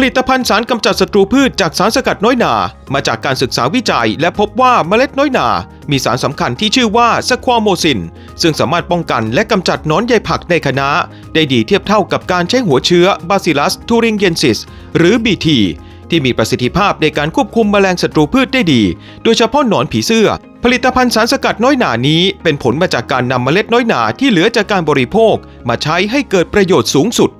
ผลิตภัณฑ์สารกำจัดศัตรูพืชจากสารสกัดน้อยหนา มาจากการศึกษาวิจัย และพบว่าเมล็ดน้อยหนา มีสารสำคัญที่ชื่อว่าสควาโมซิน ซึ่งสามารถป้องกันและกำจัดนอนใยผักในคณะได้ดีเทียบเท่ากับการใช้หัวเชื้อบาซิลัสทูริงเยนซิสหรือ BT ที่มีประสิทธิภาพในการควบคุมแมลงศัตรูพืชได้ดี โดยเฉพาะหนอนผีเสื้อ ผลิตภัณฑ์สารสกัดน้อยหนานี้ เป็นผลมาจากการนำเมล็ดน้อยหนาที่เหลือจากการบริโภค มาใช้ให้เกิดประโยชน์สูงสุด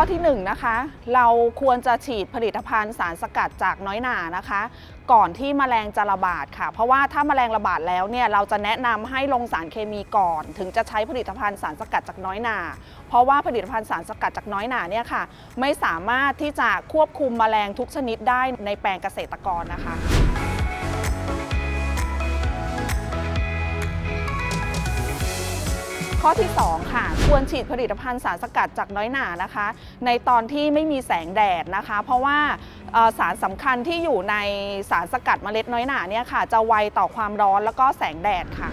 ข้อที่1นงนะคะเราควรจะฉีดผลิตภัณฑ์สารสกัดจากน้อยหนานะคะ ก่อนที่แมลงจะระบาดค่ะ เพราะว่าถ้าแมลงระบาดแล้วเนี่ยเราจะแนะนำให้ลงสารเคมีก่อน ถึงจะใช้ผลิตภัณฑ์สารสกัดจากน้อยหนา เพราะว่าผลิตภัณฑ์สารสกัดจากน้อยหนาเนี่ยค่ะ ไม่สามารถที่จะควบคุมแมลงทุกชนิดได้ในแปลงเกษตรกรนะคะ ข้อที่ 2 ค่ะ ควรฉีดผลิตภัณฑ์สารสกัดจากน้อยหนานะคะ ในตอนที่ไม่มีแสงแดดนะคะ เพราะว่าสารสำคัญที่อยู่ในสารสกัดเมล็ดน้อยหนาเนี่ยค่ะ จะไวต่อความร้อนแล้วก็แสงแดดค่ะ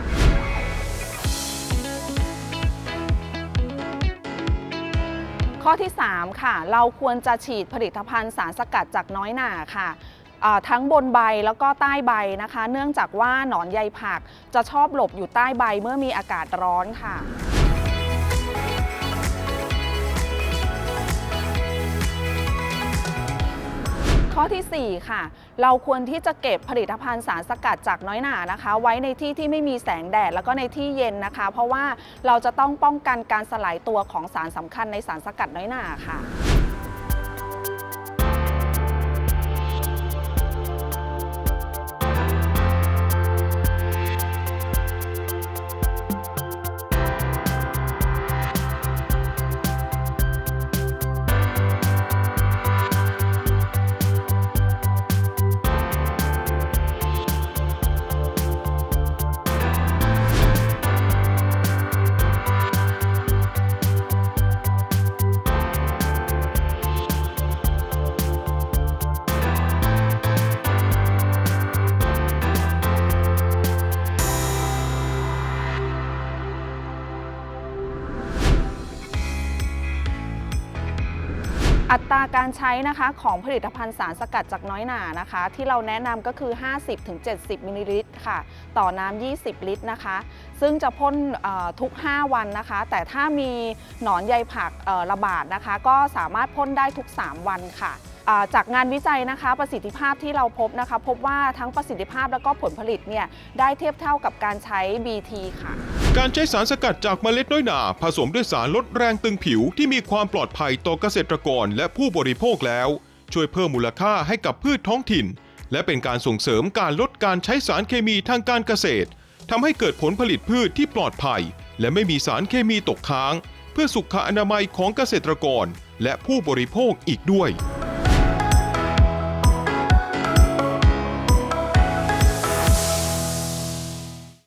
ข้อที่ 3 ค่ะ เราควรจะฉีดผลิตภัณฑ์สารสกัดจากน้อยหนาค่ะ ทั้งบนใบแล้วก็ใต้ใบนะคะ เนื่องจากว่าหนอนใยผักจะชอบหลบอยู่ใต้ใบเมื่อมีอากาศร้อนค่ะข้อทีสี่ 4 ค่ะ เราควรที่จะเก็บผลิตภัณฑ์สารสกัดจากน้อยหนานะคะ ไว้ในที่ที่ไม่มีแสงแดดแล้วก็ในที่เย็นนะคะ เพราะว่าเราจะต้องป้องกันการสลายตัวของสารสำคัญในสารสกัดน้อยหนาค่ะ อัตราการใช้นะคะของผลิตภัณฑ์สารสกัดจากน้อยหนานะคะ ที่เราแนะนำก็คือ 50-70 มิลลิลิตรค่ะ ต่อน้ำ 20 ลิตรนะคะ ซึ่งจะพ่นทุก 5 วันนะคะ แต่ถ้ามีหนอนใยผักระบาดนะคะ ก็สามารถพ่นได้ทุก 3 วันค่ะ จากงานวิจัยนะคะประสิทธิภาพที่เราพบนะคะพบว่าทั้งประสิทธิภาพแล้วก็ผลผลิตเนี่ยได้เทียบเท่ากับการใช้ BT ค่ะ การใช้สารสกัดจากเมล็ดน้อยหนาผสมด้วยสารลดแรงตึงผิวที่มีความปลอดภัยต่อเกษตรกรและผู้บริโภคแล้ว ช่วยเพิ่มมูลค่าให้กับพืชท้องถิ่น และเป็นการส่งเสริมการลดการใช้สารเคมีทางการเกษตรทำให้เกิดผลผลิตพืชที่ปลอดภัย และไม่มีสารเคมีตกค้าง เพื่อสุขอนามัยของเกษตรกรและผู้บริโภคอีกด้วย